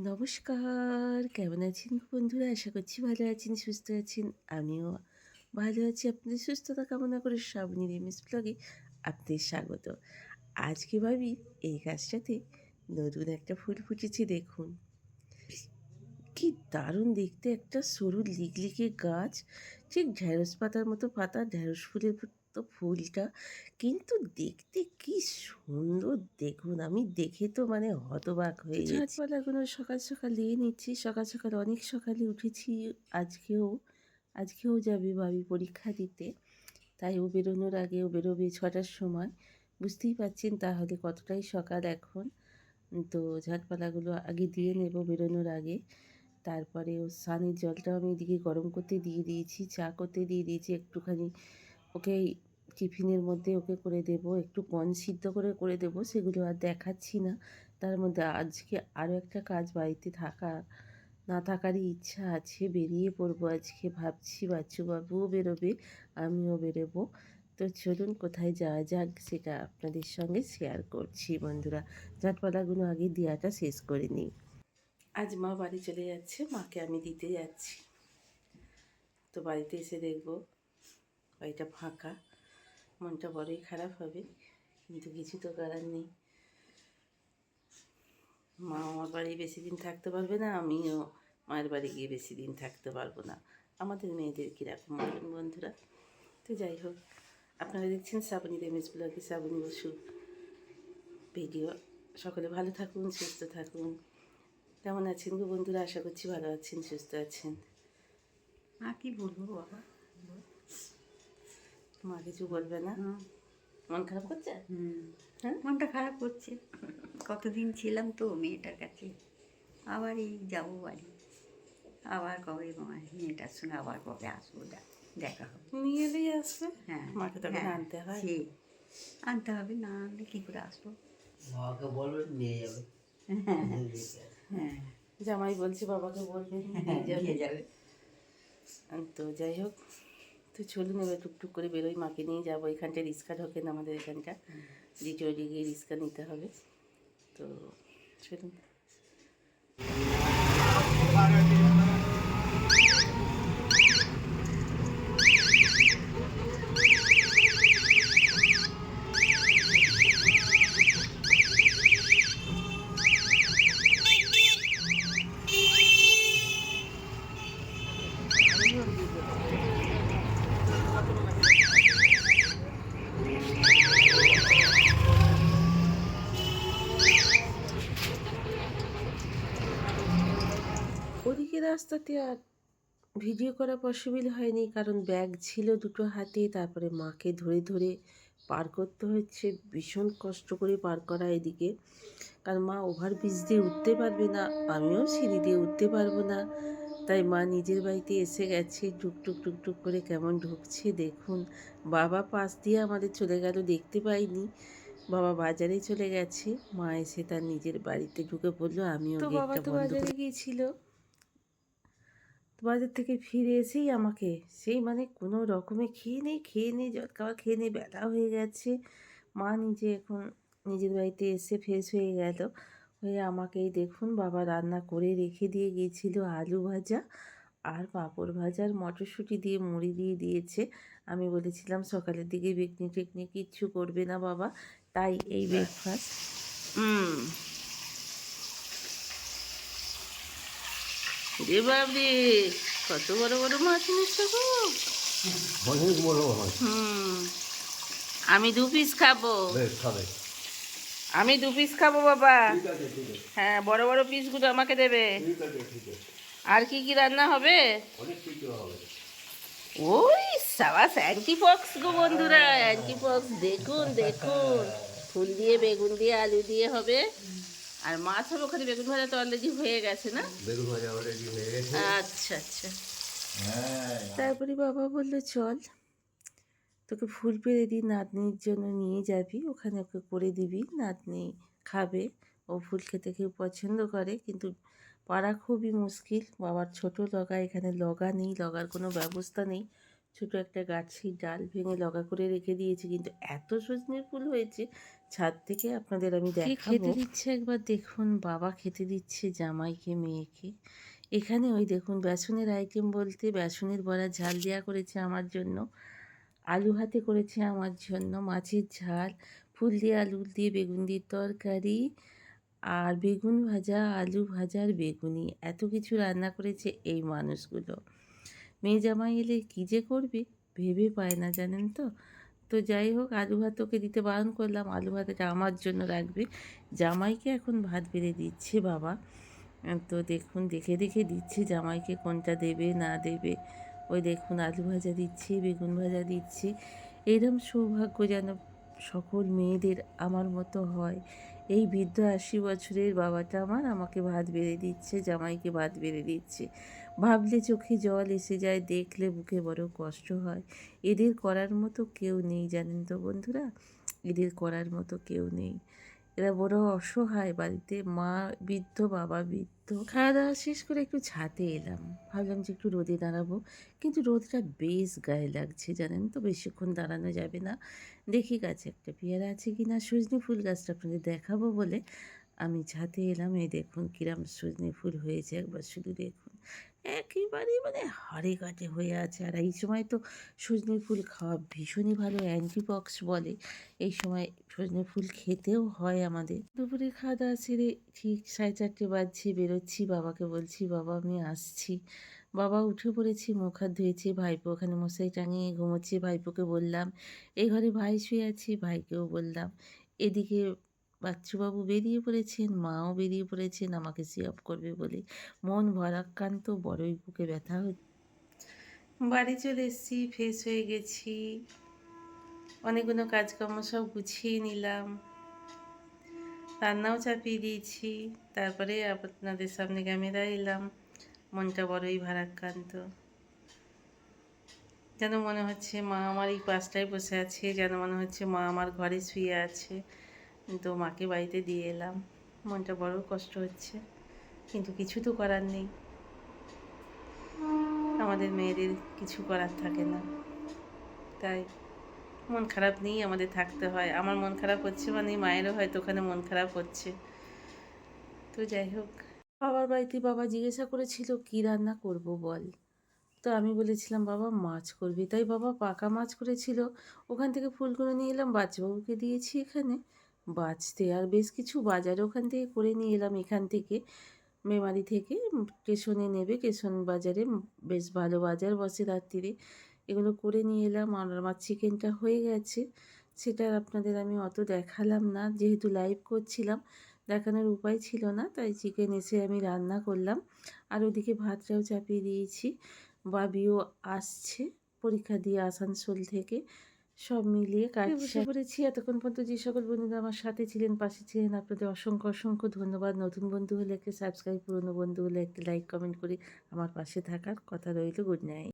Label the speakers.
Speaker 1: নমস্কার, কেমন আছেন বন্ধুরা? আশা করছি ভালো আছেন, সুস্থ আছেন। আমিও ভালো আছি। আপনাদের সুস্থতা কামনা করে শ্রাবণীর এমএস ব্লগে আপনাদের স্বাগত। আজকে ভাবি এই গাছটাতে নতুন একটা ফুল ফুটেছে, দেখুন। কি দারুণ দেখতে! একটা সরু লিকলিকে গাছ, ঠিক ঢ্যাঁড়স পাতার মতো পাতা ঢ্যাঁড়স ফুলের ফুলটা। কিন্তু দেখতে কি সুন্দর দেখুন আমি দেখে তো মানে হতবাক হয়ে গেছি। ঝাটপালাগুলো সকাল সকাল দিয়ে নিচ্ছি সকাল সকাল অনেক সকালে উঠেছি আজকেও আজকেও যাবে ভাবি পরীক্ষা দিতে। তাই ও বেরোনোর আগে ও বেরোবে ছটার সময়। বুঝতেই পারছেন তাহলে কতটাই সকাল এখন। তো ঝাটপালাগুলো আগে দিয়ে নেব বেরোনোর আগে। তারপরে ও স্নানের জলটাও আমি এদিকে গরম করতে দিয়ে দিয়েছি চা করতে দিয়ে দিয়েছি একটুখানি ওকে টিফিনের মধ্যে ওকে করে দেব, একটু কন সিদ্ধ করে করে দেব, সেগুলো আর দেখাচ্ছি না। তার মধ্যে আজকে আরও একটা কাজ বাড়িতে থাকা, না থাকারই ইচ্ছা আছে, বেরিয়ে পড়ব আজকে। ভাবছি বাচ্চুবাবুও বেরোবে, আমিও বেরোবো। তো চলুন কোথায় যাওয়া যাক, সেটা আপনাদের সঙ্গে শেয়ার করছি বন্ধুরা। জাটপালাগুলো আগে দেওয়াটা শেষ করে নিই। আজ মা বাড়ি চলে যাচ্ছে, মাকে আমি দিতে যাচ্ছি। তো বাড়িতে এসে দেখব বাড়িটা ফাঁকা, মনটা বড়ই খারাপ হবে, কিন্তু কিছু তো করার নেই। মা আমার বাড়ি বেশি দিন থাকতে পারবে না, আমিও মায়ের বাড়ি গিয়ে বেশি দিন থাকতে পারব না। আমাদের মেয়েদের কীরকম বলুন বন্ধুরা? তো যাই হোক, আপনারা দেখছেন শ্রাবণী রেমেজ ব্লগে শ্রাবণী বসু ভিডিও। সকলে ভালো থাকুন, সুস্থ থাকুন। কেমন আছেন গো বন্ধুরা? আশা করছি ভালো আছেন, সুস্থ আছেন।
Speaker 2: আর কি বলব বাবা?
Speaker 1: মা কিছু বলবে না? মন খারাপ করছে?
Speaker 2: হুম।
Speaker 1: হ্যাঁ?
Speaker 2: মনটা খারাপ করছে। কতদিন ছিলাম তো মেয়েটার কাছে। আবার এই যাব বাড়ি। আবার কবে মা- মেয়েটার সঙ্গে আবার কবে আসব দেখা হবে।
Speaker 1: নিয়ে এলেই আসবে?
Speaker 2: হ্যাঁ।
Speaker 1: মাকে তখন
Speaker 2: হ্যাঁ,
Speaker 1: আনতে হয়?
Speaker 2: সেই আনতে হবে না আনলে কী করে আসব?
Speaker 3: বাবাকে বলবেন নিয়ে যাবে।
Speaker 2: হ্যাঁ।
Speaker 1: জামাই বলছি বাবাকে বলবে
Speaker 2: হ্যাঁ,
Speaker 1: নিয়ে
Speaker 2: নিয়ে যাবে।
Speaker 1: তো যাই হোক তো চলুন এবার টুকটুক করে বেরোই, মাকে নিয়ে যাব। এখানটা রিক্সা ঢোকেন আমাদের এখানটা। দ্বিতীয় গিয়ে রিক্সা নিতে হবে। তো চলুন। রাস্তাতে আর ভিডিও করা পসিবল হয়নি কারণ ব্যাগ ছিল দুটো হাতে তারপরে মাকে ধরে ধরে পার করতে হচ্ছে। ভীষণ কষ্ট করে পার করা এদিকে। কারণ মা ওভারব্রিজ দিয়ে উঠতে পারবে না আমিও সিঁড়ি দিয়ে উঠতে পারব না। তাই মা নিজের বাড়িতে এসে গেছে টুকটুক টুকটুক করে কেমন ঢুকছে দেখুন। বাবা পাশ দিয়ে আমাদের চলে গেল দেখতে পাইনি। বাবা বাজারে চলে গেছে মা এসে তার নিজের বাড়িতে ঢুকে পড়ল আমিও
Speaker 4: বাবা তো বাজারে
Speaker 1: গিয়েছিল? বাজার থেকে ফিরে এসেই আমাকে সেই মানে কোনো রকমে খেয়ে নেই খেয়ে নেই জল খাওয়া খেয়ে নেই বেলা হয়ে গেছে। মা নিজে এখন নিজের বাড়িতে এসে ফ্রেশ হয়ে গেল। হয়ে আমাকেই দেখুন বাবা রান্না করে রেখে দিয়ে গিয়েছিল আলু ভাজা আর পাঁপড় ভাজার মটরশুঁটি দিয়ে মুড়ি দিয়ে দিয়েছে। আমি বলেছিলাম সকালের দিকে বেকনি টেকনি কিচ্ছু করবে না বাবা তাই এই ব্রেকফাস্ট হুম। রে বাবরে, কত বড় বড় মাছ এনেছো গো?
Speaker 3: অনেক বড় হয়
Speaker 1: হুম, আমি দু পিস খাব। আমি দু পিস খাব বাবা। হ্যাঁ বড় বড় পিসগুলো আমাকে দেবে। আর কি কি রান্না হবে?
Speaker 3: হবে
Speaker 1: ওই সাবাস অ্যান্টিপক্স গো বন্ধুরা অ্যান্টিপক্স দেখুন দেখুন। ফুল দিয়ে, বেগুন দিয়ে, আলু দিয়ে হবে। আর মাছ হবে ওখানে বেগুন ভাজা তো অলরেডি হয়ে গেছে না?
Speaker 3: বেগুন ভাজা রেডি হয়ে গেছে।
Speaker 1: আচ্ছা আচ্ছা।
Speaker 3: হ্যাঁ।
Speaker 1: তারপরে বাবা বলল চল তোকে ফুল পেরে দিই নাতনির জন্য নিয়ে যাবি ওখানে ওকে করে দিবি নাতনি খাবে ও ফুল খেতে কেউ পছন্দ করে কিন্তু পাড়া খুবই মুশকিল। বাবার ছোট লগা এখানে লগা নেই লগার কোনো ব্যবস্থা নেই। ছোট একটা গাছের ডাল ভেঙে লগা করে রেখে দিয়েছি কিন্তু এত সজনের ফুল হয়েছে ছাদ থেকে আপনাদের আমি দেখাবো। খেতে দিচ্ছে একবার দেখুন বাবা খেতে দিচ্ছে জামাইকে মেয়েকে। এখানে ওই দেখুন বেসনের আইটেম বলতে বেসনের বড়া ঝাল দেওয়া করেছে আমার জন্য আলু হাতে করেছে আমার জন্য মাছের ঝাল ফুল দিয়ে আলু দিয়ে বেগুন দিয়ে তরকারি আর বেগুন ভাজা আলু ভাজার বেগুনি। এত কিছু রান্না করেছে এই মানুষগুলো। মেয়ে জামাই এলে কী যে করবে? ভেবে পায় না জানেন তো? তো যাই হোক, আলু ভাত ওকে দিতে বারণ করলাম। আলু ভাত এটা আমার জন্য রাখবে। জামাইকে এখন ভাত বেড়ে দিচ্ছে বাবা। তো দেখুন, দেখে দেখে দিচ্ছে জামাইকে কোনটা দেবে, না দেবে। ওই দেখুন, আলু ভাজা দিচ্ছি, বেগুন ভাজা দিচ্ছি। এরম সৌভাগ্য যেন সকল মেয়েদের আমার মতো হয়। এই বৃদ্ধ আশি বছরের বাবাটা আমার আমাকে ভাত বেড়ে দিচ্ছে, জামাইকে ভাত বেড়ে দিচ্ছে। ভাবলে চোখে জল এসে যায়, দেখলে বুকে বড় কষ্ট হয়। এদের করার মতো কেউ নেই জানেন তো বন্ধুরা? এদের করার মতো কেউ নেই। এরা বড় অসহায় বাড়িতে মা, বৃদ্ধ, বাবা, বৃদ্ধ। খাওয়া দাওয়া শেষ করে একটু ছাদে এলাম। ভাবলাম যে একটু রোদে দাঁড়াবো। কিন্তু রোদটা বেশ গায়ে লাগছে, জানেন তো? বেশিক্ষণ দাঁড়ানো যাবে না। দেখি গাছে একটা পেয়ারা আছে কি না সজনি ফুল গাছটা আপনাদের দেখাবো বলে আমি ছাদে এলাম। এই দেখুন কিরাম সজনে ফুল হয়েছে। একবার শুধু দেখুন। একেবারে মানে হাড়ে কাটে হয়ে আছে। আর এই সময় তো সজনে ফুল খাওয়া ভীষণই ভালো, অ্যান্টিবক্স বলে। এই সময় সজনে ফুল খেতেও হয় আমাদের। দুপুরে খাওয়া দাওয়া সেরে ঠিক সাড়ে চারটে বাজছে, বেরোচ্ছি, বাবাকে বলছি, বাবা, আমি আসছি। বাবা উঠে পড়েছি, মুখ হাত ধুয়েছে, ভাইপো ওখানে মশাই টাঙিয়ে ঘুমোচ্ছে। ভাইপোকে বললাম, এই ঘরে ভাই শুয়ে আছি? ভাইকেও বললাম, এদিকে বাচ্চুবাবু বেরিয়ে পড়েছেন, মাও বেরিয়ে পড়েছেন, আমাকে সি অফ করবে বলে। মন ভরাক্রান্ত, বড়ই বুকে ব্যথা হচ্ছে। বাড়ি চলে এসেছি ফ্রেশ হয়ে গেছি। অনেকগুলো কাজকর্ম সব গুছিয়ে নিলাম। রান্নাও চাপিয়ে দিয়েছি। তারপরে আপনাদের সামনে ক্যামেরা এলাম। মনটা বড়ই ভারাক্রান্ত। যেন মনে হচ্ছে মা আমার এই পাশটায় বসে আছে, যেন মনে হচ্ছে মা আমার ঘরে শুয়ে আছে। তো মাকে বাড়িতে দিয়ে এলাম। মনটা বড় কষ্ট হচ্ছে, কিন্তু কিছু তো করার নেই। আমাদের মেয়েদের কিছু করার থাকে না। তাই মন খারাপ নিয়েই আমাদের থাকতে হয়। আমার মন খারাপ হচ্ছে মানে মায়েরও হয়তো ওখানে মন খারাপ হচ্ছে। তো যাই হোক। বাবার বাড়িতে বাবা জিজ্ঞাসা করেছিল, কী রান্না করব বল? তো আমি বলেছিলাম, বাবা মাছ করবি। তাই বাবা পাকা মাছ করেছিল। ওখান থেকে ফুলগুলো নিয়ে এলাম, বাচ্চাবাবুকে দিয়েছি এখানে। বাঁচতে আর বেশ কিছু বাজার ওখান থেকে করে নিয়ে এলাম। এখান থেকে মেমারি থেকে স্টেশনে নেবে। স্টেশন বাজারে বেশ ভালো বাজার বসে রাত্রিরে। এগুলো করে নিয়ে এলাম। আর আমার চিকেনটা হয়ে গেছে। সেটা আপনাদের আমি অত দেখালাম না। যেহেতু লাইভ করছিলাম, দেখানোর উপায় ছিল না, তাই চিকেন এসে আমি রান্না করলাম। আর ওদিকে ভাতটাও চাপিয়ে দিয়েছি। বাবিও আসছে পরীক্ষা দিয়ে আসানসোল থেকে। সব মিলিয়ে কাজ বসে পড়েছি এতক্ষণ পর্যন্ত যে সকল বন্ধুরা আমার সাথে ছিলেন পাশে ছিলেন আপনাদের অসংখ্য অসংখ্য ধন্যবাদ। নতুন বন্ধু হলে একটা সাবস্ক্রাইব পুরনো বন্ধু হলে একটা লাইক কমেন্ট করে আমার পাশে থাকার কথা রইল। Good night